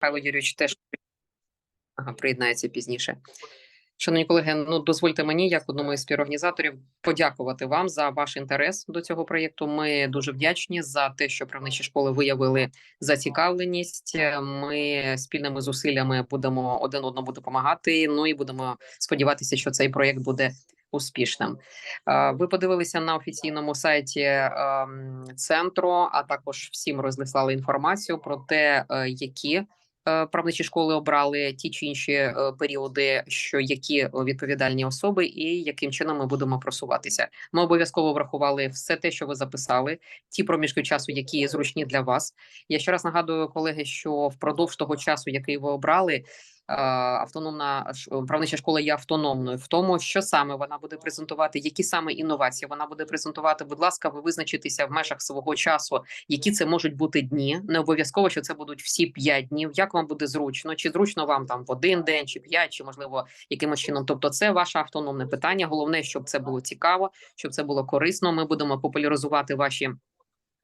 Михайло Юрійович теж ага, приєднається пізніше. Шановні колеги, ну дозвольте мені, як одному із співорганізаторів, подякувати вам за ваш інтерес до цього проєкту. Ми дуже вдячні за те, що правничі школи виявили зацікавленість. Ми спільними зусиллями будемо один одному допомагати. Ну і будемо сподіватися, що цей проєкт буде успішним. Ви подивилися на офіційному сайті ем, центру, а також всім розіслали інформацію про те, е, які правничі школи обрали ті чи інші е, періоди, що які е, відповідальні особи, і яким чином ми будемо просуватися. Ми обов'язково врахували все те, що ви записали, ті проміжки часу, які зручні для вас. Я ще раз нагадую, колеги, що впродовж того часу, який ви обрали. Автономна правнича школа є автономною в тому, що саме вона буде презентувати, які саме інновації вона буде презентувати. Будь ласка, ви визначитеся в межах свого часу, які це можуть бути дні. Не обов'язково, що це будуть всі п'ять днів. Як вам буде зручно? Чи зручно вам там в один день, чи п'ять, чи можливо якимось чином? Тобто, це ваше автономне питання. Головне, щоб це було цікаво, щоб це було корисно. Ми будемо популяризувати ваші.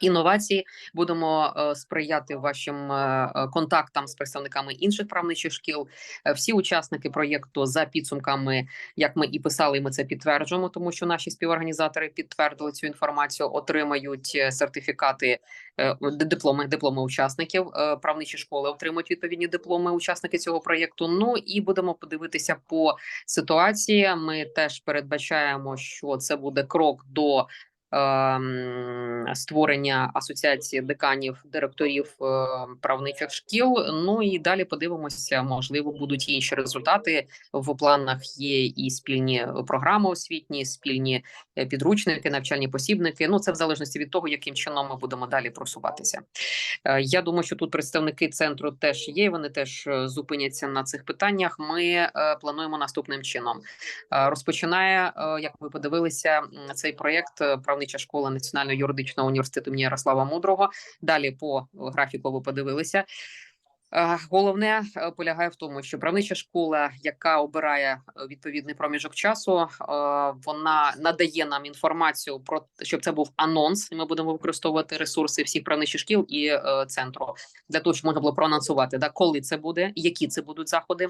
Інновації будемо е, сприяти вашим е, е, контактам з представниками інших правничих шкіл. Всі учасники проєкту за підсумками, як ми і писали, ми це підтверджуємо, тому що наші співорганізатори підтвердили цю інформацію, отримають сертифікати, дипломи, дипломи учасників. Правничі школи отримують відповідні дипломи учасники цього проєкту. Ну і будемо подивитися по ситуації. Ми теж передбачаємо, що це буде крок до створення асоціації деканів директорів е, правничих шкіл. Ну і далі подивимося, можливо, будуть інші результати. В планах є і спільні програми освітні, спільні е, підручники, навчальні посібники. Ну це в залежності від того, яким чином ми будемо далі просуватися. Е, Я думаю, що тут представники центру теж є. Вони теж зупиняться на цих питаннях. Ми плануємо наступним чином. Розпочинає, як ви подивилися, цей проєкт е, правнича школа Національного юридичного університету імені Ярослава Мудрого. Далі по графіку ви подивилися. Е, Головне е, полягає в тому, що правнича школа, яка обирає е, відповідний проміжок часу, е, вона надає нам інформацію про щоб це був анонс. Ми будемо використовувати ресурси всіх правничих шкіл і е, центру для того, щоб можна було проанонсувати, да, коли це буде, які це будуть заходи.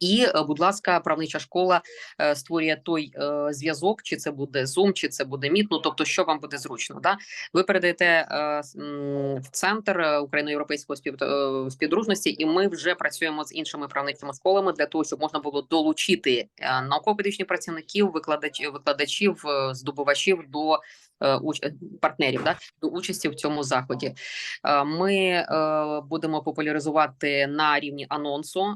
І, е, будь ласка, правнича школа е, створює той е, зв'язок, чи це буде Zoom, чи це буде Meet, ну тобто, що вам буде зручно. Да? Ви передаєте е, в центр е, україно-європейського спів, е, співдружності, і ми вже працюємо з іншими правничими школами для того, щоб можна було долучити науково-педагогічних працівників, викладачів, викладачів, здобувачів до партнерів да? до участі в цьому заході. Ми будемо популяризувати на рівні анонсу.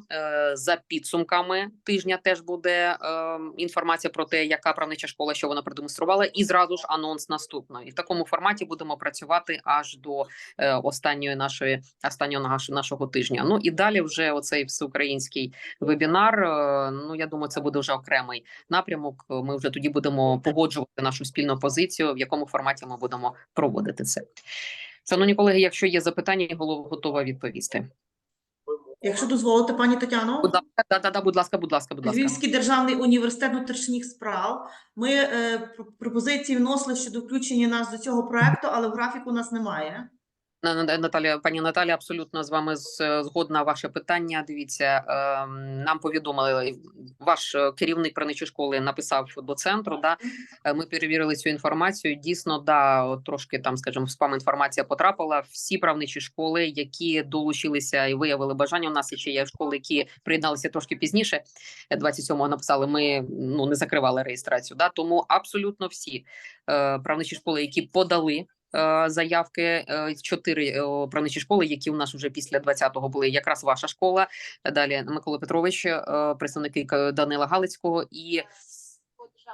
За підсумками тижня теж буде е, інформація про те, яка правнича школа, що вона продемонструвала, і зразу ж анонс наступної. В такому форматі будемо працювати аж до е, останньої нашої останнього наш- нашого тижня. Ну і далі вже оцей всеукраїнський вебінар. е, Ну я думаю, це буде вже окремий напрямок. Ми вже тоді будемо погоджувати нашу спільну позицію, в якому форматі ми будемо проводити це. Шановні колеги, якщо є запитання, голова готова відповісти. Якщо дозволите, пані Тетяно, Будь ласка, да, да, да, будь ласка, будь ласка, будь ласка. Львівський державний університет внутрішніх справ. Ми е, пропозиції вносили щодо включення нас до цього проекту, але в графіку нас немає. На- на- Наталя, пані Наталя, абсолютно з вами згодна. Ваше питання. Дивіться, ем, нам повідомили ваш е, керівник правничої школи написав до центру. Да, Е, ми перевірили цю інформацію. Дійсно, да, трошки там, скажімо, в спам інформація потрапила. Всі правничі школи, які долучилися і виявили бажання. У нас ще є школи, які приєдналися трошки пізніше. 27-го написали. Ми ну не закривали реєстрацію. Да, тому абсолютно всі е, правничі школи, які подали е, заявки. е, Чотири е, правничі школи, які у нас вже після 20-го були якраз ваша школа. Далі Микола Петрович, е, представники Данила Галицького і.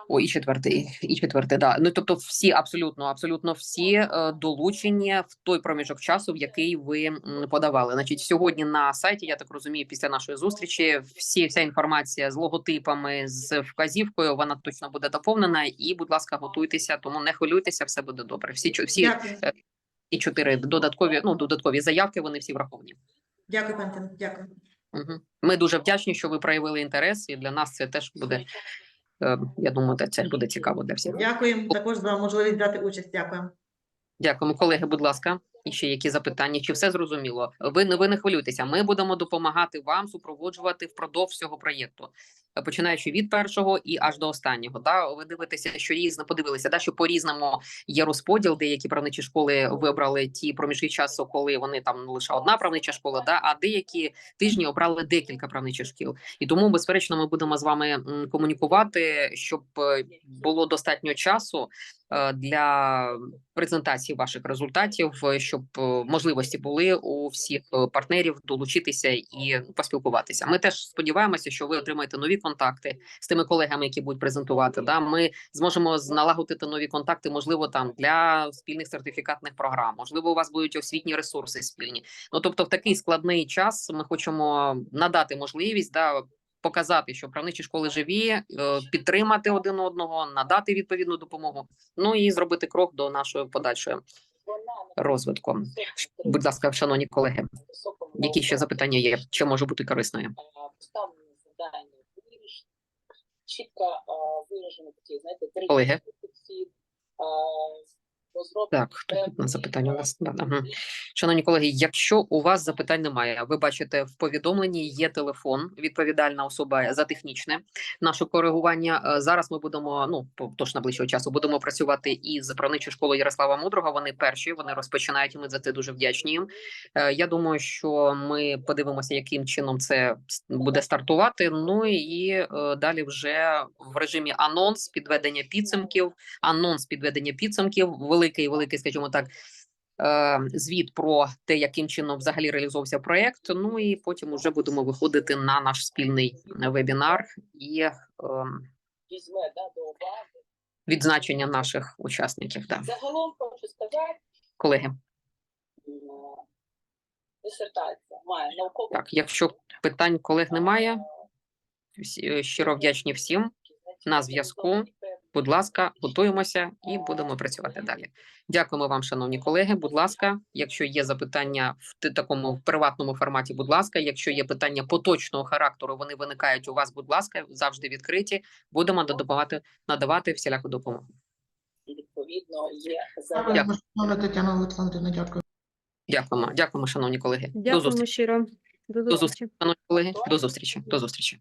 О, і четвертий, і четвертий, да. Ну тобто, всі абсолютно, абсолютно всі е, долучені в той проміжок часу, в який ви подавали. Значить, сьогодні на сайті, я так розумію, після нашої зустрічі, всі вся інформація з логотипами, з вказівкою, вона точно буде доповнена. І, будь ласка, готуйтеся, тому не хвилюйтеся, все буде добре. Всі всі і чотири додаткові, ну додаткові заявки. Вони всі враховані. Дякую, пані Тетяно. Дякую. Угу. Ми дуже вдячні, що ви проявили інтерес, і для нас це теж буде. Е, Я думаю, це буде цікаво для всіх. Дякуємо також за можливість брати участь. Дякуємо. Дякуємо, колеги. Будь ласка. І ще які запитання? Чи все зрозуміло? Ви не ви не хвилюйтеся. Ми будемо допомагати вам супроводжувати впродовж цього проєкту, починаючи від першого і аж до останнього. Да, ви дивитеся, що різно подивилися, да, що по різному є розподіл. Деякі правничі школи вибрали ті проміжки часу, коли вони там ну, лише одна правнича школа, да, а деякі тижні обрали декілька правничих шкіл. І тому, безперечно, ми будемо з вами комунікувати, щоб е, було достатньо часу е, для презентації ваших результатів, е, щоб можливості були у всіх партнерів долучитися і поспілкуватися. Ми теж сподіваємося, що ви отримаєте нові контакти з тими колегами, які будуть презентувати. Да, ми зможемо налагодити нові контакти, можливо, там для спільних сертифікатних програм. Можливо, у вас будуть освітні ресурси спільні. Ну тобто, в такий складний час ми хочемо надати можливість да. Показати, що правничі школи живі, е, підтримати один одного, надати відповідну допомогу, ну і зробити крок до нашої подальшої розвитку. Будь ласка, шановні колеги, які ще запитання є? Що може бути корисною? Чітко виражені такі, знаєте, три підхід, Так, на запитання у нас ага. Шановні колеги, якщо у вас запитань немає, ви бачите в повідомленні є телефон, відповідальна особа за технічне наше коригування. Е, Зараз ми будемо ну тож найближчого часу будемо працювати із правничою школою Ярослава Мудрого. Вони перші, вони розпочинають. і Ми за це дуже вдячні їм. Е, Я думаю, що ми подивимося, яким чином це буде стартувати. Ну і е, далі вже в режимі анонс підведення підсумків анонс підведення підсумків, великий, великий, скажімо так, е, звіт про те, яким чином взагалі реалізовувався проект. Ну і потім вже будемо виходити на наш спільний вебінар і ем, візьме да, до уваги. відзначення наших учасників. Да. Загалом хочу сказати, Колеги, дисертація має наукову так, якщо питань колег немає, е, щиро вдячні всім. на зв'язку. Будь ласка, готуємося і будемо працювати далі. Дякуємо вам, шановні колеги. Будь ласка, якщо є запитання в такому приватному форматі, будь ласка. Якщо є питання поточного характеру, вони виникають у вас. Будь ласка, завжди відкриті. Будемо надавати надавати всіляку допомогу. І відповідно є Тетяна Олександрівна, дякую. Дякуємо. Дякуємо, шановні колеги. До Дякуємо зустрічі. щиро. До До зустрічі. Шановні колеги, до зустрічі. До зустрічі.